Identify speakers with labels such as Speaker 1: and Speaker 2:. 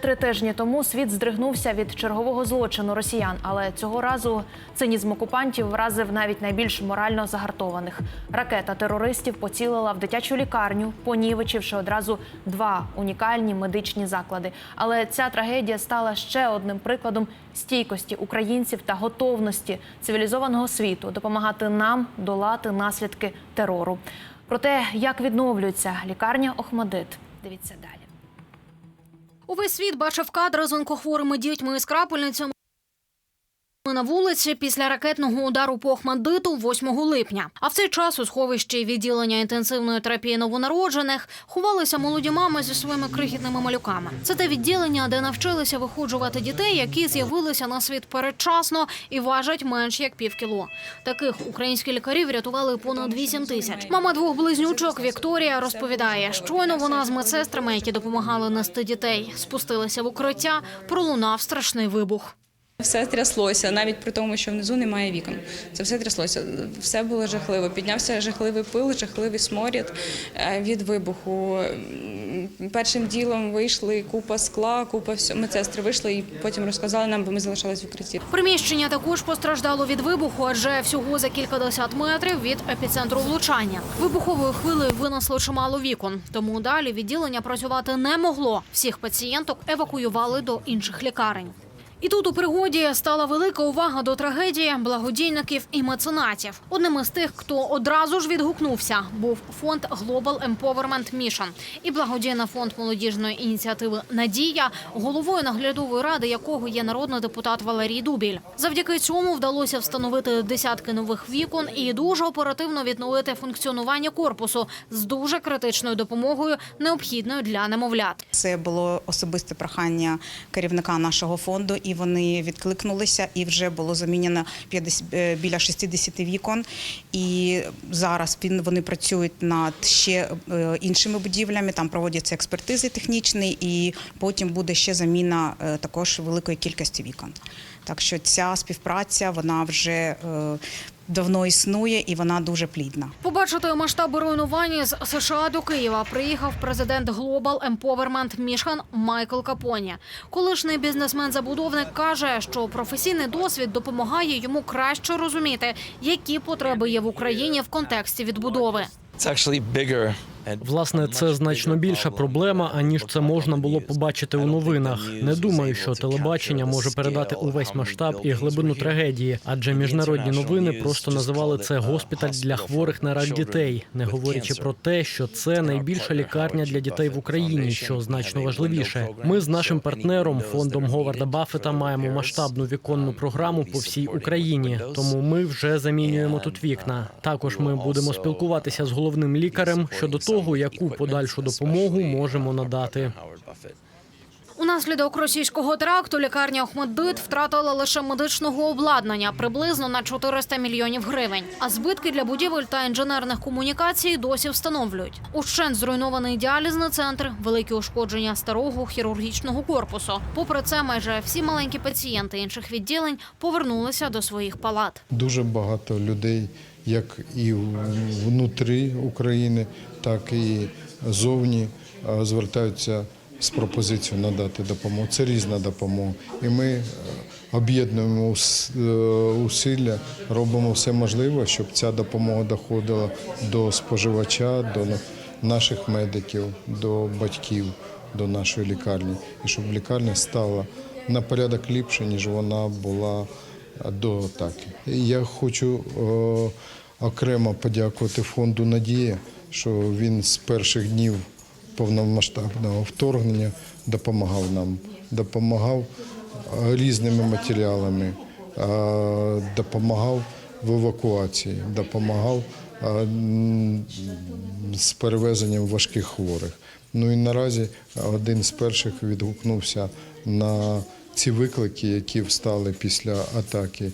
Speaker 1: Три тижні тому світ здригнувся від чергового злочину росіян, але цього разу цинізм окупантів вразив навіть найбільш морально загартованих. Ракета терористів поцілила в дитячу лікарню, понівечивши одразу два унікальні медичні заклади. Але ця трагедія стала ще одним прикладом стійкості українців та готовності цивілізованого світу допомагати нам долати наслідки терору. Про те, як відновлюється лікарня Охмадит, дивіться далі.
Speaker 2: Увесь світ бачив кадри з онкохворими дітьми з крапельницями на вулиці після ракетного удару по Охмадиту 8 липня. А в цей час у сховищі відділення інтенсивної терапії новонароджених ховалися молоді мами зі своїми крихітними малюками. Це те відділення, де навчилися виходжувати дітей, які з'явилися на світ передчасно і важать менш як півкіло. Таких українські лікарі врятували понад 8 тисяч. Мама двох близнючок Вікторія розповідає, щойно вона з медсестрами, які допомагали нести дітей, спустилася в укриття, пролунав страшний вибух.
Speaker 3: Все тряслося, навіть при тому, що внизу немає вікон. Це все тряслося. Все було жахливо. Піднявся жахливий пил, жахливий сморід е, від вибуху. Першим ділом вийшли купа скла, купа всього. Медсестри вийшли і потім розказали нам, бо ми залишались в укритті.
Speaker 2: Приміщення також постраждало від вибуху, адже всього за кількадесят метрів від епіцентру влучання. Вибуховою хвилею винесло чимало вікон, тому далі відділення працювати не могло. Всіх пацієнток евакуювали до інших лікарень. І тут у пригоді стала велика увага до трагедії благодійників і меценатів. Одним із тих, хто одразу ж відгукнувся, був фонд Global Empowerment Mission і благодійний фонд молодіжної ініціативи Надія, головою наглядової ради якого є народний депутат Валерій Дубіль. Завдяки цьому вдалося встановити десятки нових вікон і дуже оперативно відновити функціонування корпусу з дуже критичною допомогою, необхідною для немовлят.
Speaker 4: Це було особисте прохання керівника нашого фонду, і вони відкликнулися. І вже було замінено 50, е, біля 60 вікон. І зараз він вони працюють над ще е, іншими будівлями. Там проводяться експертизи технічні, і потім буде ще заміна е, також великої кількості вікон. Так що ця співпраця вона вже давно існує і вона дуже плідна.
Speaker 2: Побачити масштаби руйнування з США до Києва приїхав президент Global Empowerment Mission Майкл Капоні. Колишній бізнесмен-забудовник каже, що професійний досвід допомагає йому краще розуміти, які потреби є в Україні в контексті відбудови.
Speaker 5: Це
Speaker 6: Власне, це значно більша проблема, аніж це можна було побачити у новинах. Не думаю, що телебачення може передати увесь масштаб і глибину трагедії, адже міжнародні новини просто називали це госпіталь для хворих на рак дітей, не говорячи про те, що це найбільша лікарня для дітей в Україні, що значно важливіше. Ми з нашим партнером фондом Говарда Баффета маємо масштабну віконну програму по всій Україні. Тому ми вже замінюємо тут вікна. Також ми будемо спілкуватися з головним лікарем щодо того, яку подальшу допомогу можемо надати.
Speaker 2: Унаслідок російського теракту лікарня Охмаддит втратила лише медичного обладнання приблизно на 400 мільйонів гривень. А збитки для будівель та інженерних комунікацій досі встановлюють. Ущент зруйнований діалізний центр, великі ушкодження старого хірургічного корпусу. Попри це, майже всі маленькі пацієнти інших відділень повернулися до своїх палат.
Speaker 7: Дуже багато людей, як і внутрі України, так і зовні, звертаються з пропозицією надати допомогу. Це різна допомога. І ми е, об'єднуємо е, усилля, робимо все можливе, щоб ця допомога доходила до споживача, до наших медиків, до батьків, до нашої лікарні, і щоб лікарня стала на порядок ліпше, ніж вона була до атаки. Я хочу е, окремо подякувати фонду Надія, що він з перших днів повномасштабного вторгнення допомагав нам, допомагав е, різними матеріалами, е, допомагав в евакуації, допомагав е, з перевезенням важких хворих. Ну і наразі один з перших відгукнувся на ці виклики, які встали після атаки